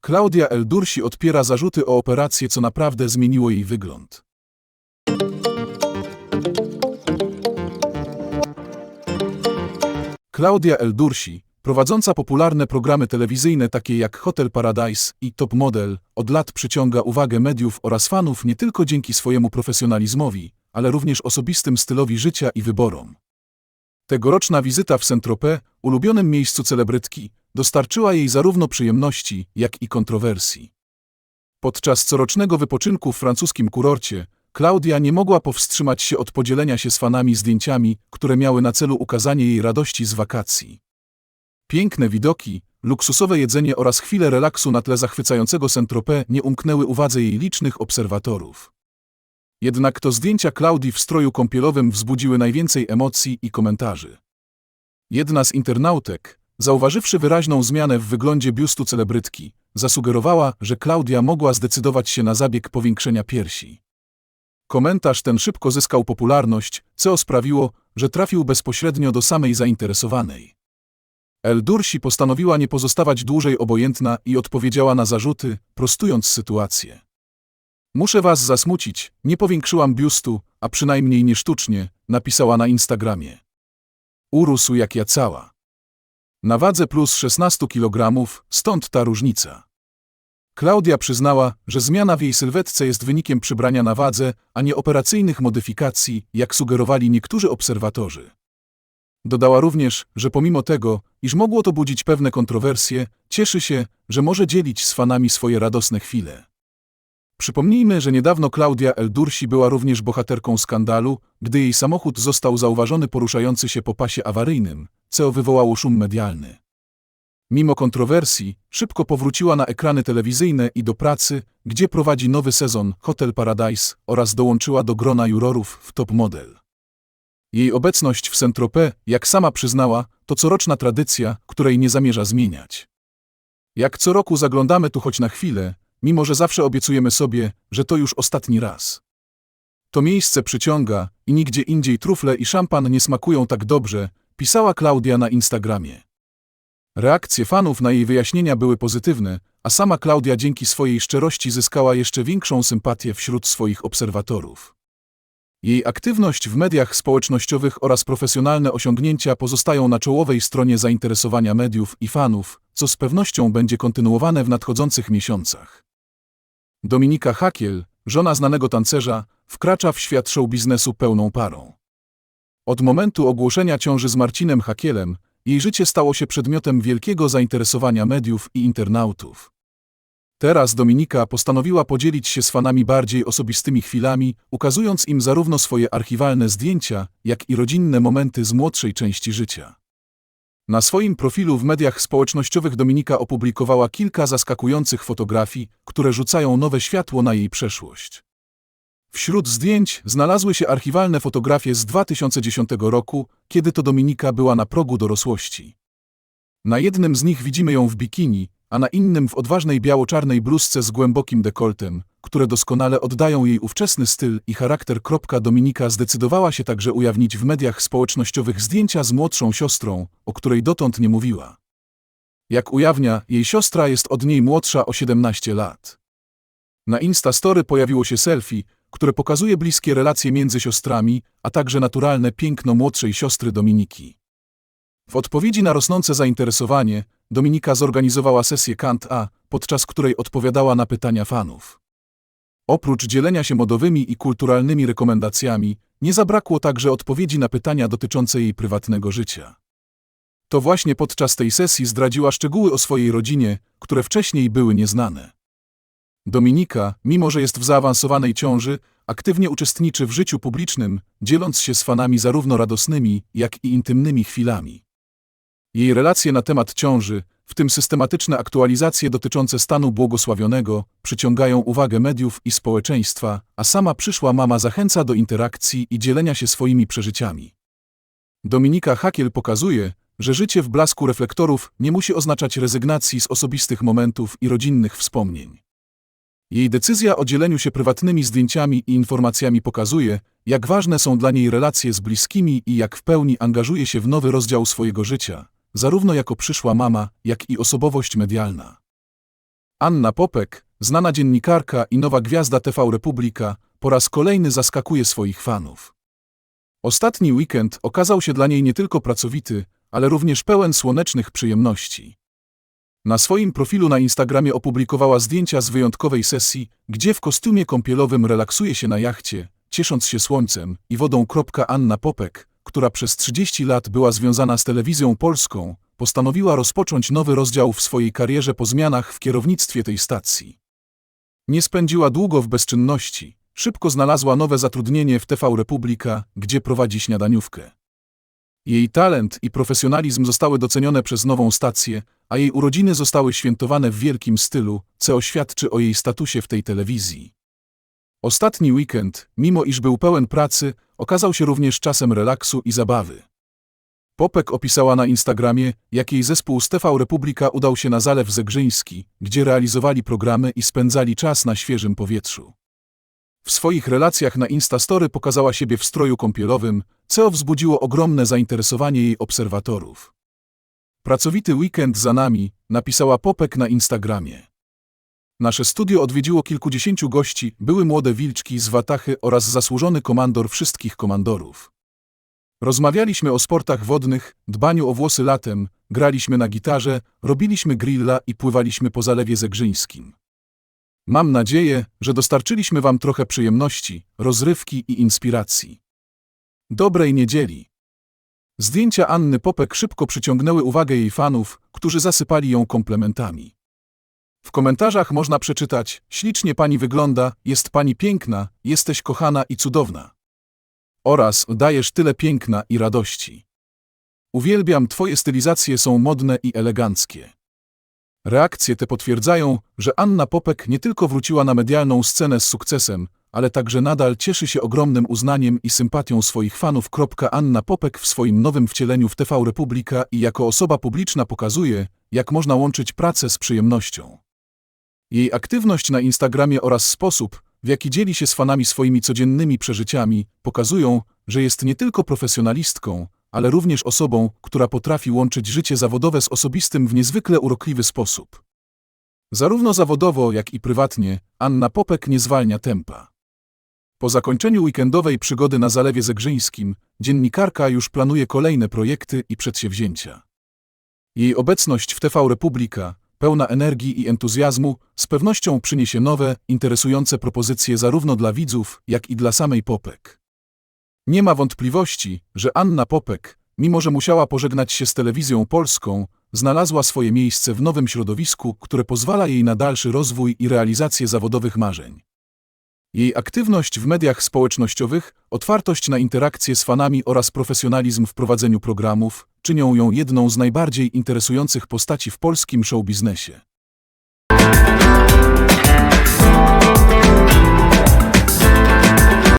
Klaudia Eldursi odpiera zarzuty o operację, co naprawdę zmieniło jej wygląd. Klaudia Eldursi, prowadząca popularne programy telewizyjne takie jak Hotel Paradise i Top Model, od lat przyciąga uwagę mediów oraz fanów nie tylko dzięki swojemu profesjonalizmowi, ale również osobistym stylowi życia i wyborom. Tegoroczna wizyta w Saint-Tropez, ulubionym miejscu celebrytki, dostarczyła jej zarówno przyjemności, jak i kontrowersji. Podczas corocznego wypoczynku w francuskim kurorcie, Klaudia nie mogła powstrzymać się od podzielenia się z fanami zdjęciami, które miały na celu ukazanie jej radości z wakacji. Piękne widoki, luksusowe jedzenie oraz chwile relaksu na tle zachwycającego Saint-Tropez nie umknęły uwadze jej licznych obserwatorów. Jednak to zdjęcia Klaudii w stroju kąpielowym wzbudziły najwięcej emocji i komentarzy. Jedna z internautek, zauważywszy wyraźną zmianę w wyglądzie biustu celebrytki, zasugerowała, że Klaudia mogła zdecydować się na zabieg powiększenia piersi. Komentarz ten szybko zyskał popularność, co sprawiło, że trafił bezpośrednio do samej zainteresowanej. El Dursi postanowiła nie pozostawać dłużej obojętna i odpowiedziała na zarzuty, prostując sytuację. Muszę was zasmucić, nie powiększyłam biustu, a przynajmniej nie sztucznie, napisała na Instagramie. Urósł jak ja cała. Na wadze plus 16 kg, stąd ta różnica. Klaudia przyznała, że zmiana w jej sylwetce jest wynikiem przybrania na wadze, a nie operacyjnych modyfikacji, jak sugerowali niektórzy obserwatorzy. Dodała również, że pomimo tego, iż mogło to budzić pewne kontrowersje, cieszy się, że może dzielić z fanami swoje radosne chwile. Przypomnijmy, że niedawno Klaudia Eldursi była również bohaterką skandalu, gdy jej samochód został zauważony poruszający się po pasie awaryjnym, co wywołało szum medialny. Mimo kontrowersji, szybko powróciła na ekrany telewizyjne i do pracy, gdzie prowadzi nowy sezon Hotel Paradise oraz dołączyła do grona jurorów w Top Model. Jej obecność w Saint-Tropez, jak sama przyznała, to coroczna tradycja, której nie zamierza zmieniać. Jak co roku zaglądamy tu choć na chwilę, mimo że zawsze obiecujemy sobie, że to już ostatni raz. To miejsce przyciąga i nigdzie indziej trufle i szampan nie smakują tak dobrze, pisała Klaudia na Instagramie. Reakcje fanów na jej wyjaśnienia były pozytywne, a sama Klaudia dzięki swojej szczerości zyskała jeszcze większą sympatię wśród swoich obserwatorów. Jej aktywność w mediach społecznościowych oraz profesjonalne osiągnięcia pozostają na czołowej stronie zainteresowania mediów i fanów, co z pewnością będzie kontynuowane w nadchodzących miesiącach. Dominika Hakiel, żona znanego tancerza, wkracza w świat show biznesu pełną parą. Od momentu ogłoszenia ciąży z Marcinem Hakielem, jej życie stało się przedmiotem wielkiego zainteresowania mediów i internautów. Teraz Dominika postanowiła podzielić się z fanami bardziej osobistymi chwilami, ukazując im zarówno swoje archiwalne zdjęcia, jak i rodzinne momenty z młodszej części życia. Na swoim profilu w mediach społecznościowych Dominika opublikowała kilka zaskakujących fotografii, które rzucają nowe światło na jej przeszłość. Wśród zdjęć znalazły się archiwalne fotografie z 2010 roku, kiedy to Dominika była na progu dorosłości. Na jednym z nich widzimy ją w bikini, a na innym w odważnej biało-czarnej bluzce z głębokim dekoltem, które doskonale oddają jej ówczesny styl i charakter. Dominika zdecydowała się także ujawnić w mediach społecznościowych zdjęcia z młodszą siostrą, o której dotąd nie mówiła. Jak ujawnia, jej siostra jest od niej młodsza o 17 lat. Na Instastory pojawiło się selfie, które pokazuje bliskie relacje między siostrami, a także naturalne piękno młodszej siostry Dominiki. W odpowiedzi na rosnące zainteresowanie, Dominika zorganizowała sesję Kant A, podczas której odpowiadała na pytania fanów. Oprócz dzielenia się modowymi i kulturalnymi rekomendacjami, nie zabrakło także odpowiedzi na pytania dotyczące jej prywatnego życia. To właśnie podczas tej sesji zdradziła szczegóły o swojej rodzinie, które wcześniej były nieznane. Dominika, mimo że jest w zaawansowanej ciąży, aktywnie uczestniczy w życiu publicznym, dzieląc się z fanami zarówno radosnymi, jak i intymnymi chwilami. Jej relacje na temat ciąży, w tym systematyczne aktualizacje dotyczące stanu błogosławionego, przyciągają uwagę mediów i społeczeństwa, a sama przyszła mama zachęca do interakcji i dzielenia się swoimi przeżyciami. Dominika Hakiel pokazuje, że życie w blasku reflektorów nie musi oznaczać rezygnacji z osobistych momentów i rodzinnych wspomnień. Jej decyzja o dzieleniu się prywatnymi zdjęciami i informacjami pokazuje, jak ważne są dla niej relacje z bliskimi i jak w pełni angażuje się w nowy rozdział swojego życia, zarówno jako przyszła mama, jak i osobowość medialna. Anna Popek, znana dziennikarka i nowa gwiazda TV Republika, po raz kolejny zaskakuje swoich fanów. Ostatni weekend okazał się dla niej nie tylko pracowity, ale również pełen słonecznych przyjemności. Na swoim profilu na Instagramie opublikowała zdjęcia z wyjątkowej sesji, gdzie w kostiumie kąpielowym relaksuje się na jachcie, ciesząc się słońcem i wodą. Anna Popek, która przez 30 lat była związana z telewizją polską, postanowiła rozpocząć nowy rozdział w swojej karierze po zmianach w kierownictwie tej stacji. Nie spędziła długo w bezczynności, szybko znalazła nowe zatrudnienie w TV Republika, gdzie prowadzi śniadaniówkę. Jej talent i profesjonalizm zostały docenione przez nową stację, a jej urodziny zostały świętowane w wielkim stylu, co świadczy o jej statusie w tej telewizji. Ostatni weekend, mimo iż był pełen pracy, okazał się również czasem relaksu i zabawy. Popek opisała na Instagramie, jak jej zespół z Republika udał się na Zalew Zegrzyński, gdzie realizowali programy i spędzali czas na świeżym powietrzu. W swoich relacjach na Instastory pokazała siebie w stroju kąpielowym, co wzbudziło ogromne zainteresowanie jej obserwatorów. Pracowity weekend za nami, napisała Popek na Instagramie. Nasze studio odwiedziło kilkudziesięciu gości, były młode wilczki z Watachy oraz zasłużony komandor wszystkich komandorów. Rozmawialiśmy o sportach wodnych, dbaniu o włosy latem, graliśmy na gitarze, robiliśmy grilla i pływaliśmy po Zalewie Zegrzyńskim. Mam nadzieję, że dostarczyliśmy Wam trochę przyjemności, rozrywki i inspiracji. Dobrej niedzieli! Zdjęcia Anny Popek szybko przyciągnęły uwagę jej fanów, którzy zasypali ją komplementami. W komentarzach można przeczytać: Ślicznie pani wygląda, jest pani piękna, jesteś kochana i cudowna. Oraz dajesz tyle piękna i radości. Uwielbiam, twoje stylizacje są modne i eleganckie. Reakcje te potwierdzają, że Anna Popek nie tylko wróciła na medialną scenę z sukcesem, ale także nadal cieszy się ogromnym uznaniem i sympatią swoich fanów. Anna Popek w swoim nowym wcieleniu w TV Republika i jako osoba publiczna pokazuje, jak można łączyć pracę z przyjemnością. Jej aktywność na Instagramie oraz sposób, w jaki dzieli się z fanami swoimi codziennymi przeżyciami, pokazują, że jest nie tylko profesjonalistką, ale również osobą, która potrafi łączyć życie zawodowe z osobistym w niezwykle urokliwy sposób. Zarówno zawodowo, jak i prywatnie, Anna Popek nie zwalnia tempa. Po zakończeniu weekendowej przygody na Zalewie Zegrzyńskim, dziennikarka już planuje kolejne projekty i przedsięwzięcia. Jej obecność w TV Republika, pełna energii i entuzjazmu, z pewnością przyniesie nowe, interesujące propozycje zarówno dla widzów, jak i dla samej Popek. Nie ma wątpliwości, że Anna Popek, mimo że musiała pożegnać się z telewizją polską, znalazła swoje miejsce w nowym środowisku, które pozwala jej na dalszy rozwój i realizację zawodowych marzeń. Jej aktywność w mediach społecznościowych, otwartość na interakcje z fanami oraz profesjonalizm w prowadzeniu programów czynią ją jedną z najbardziej interesujących postaci w polskim showbiznesie.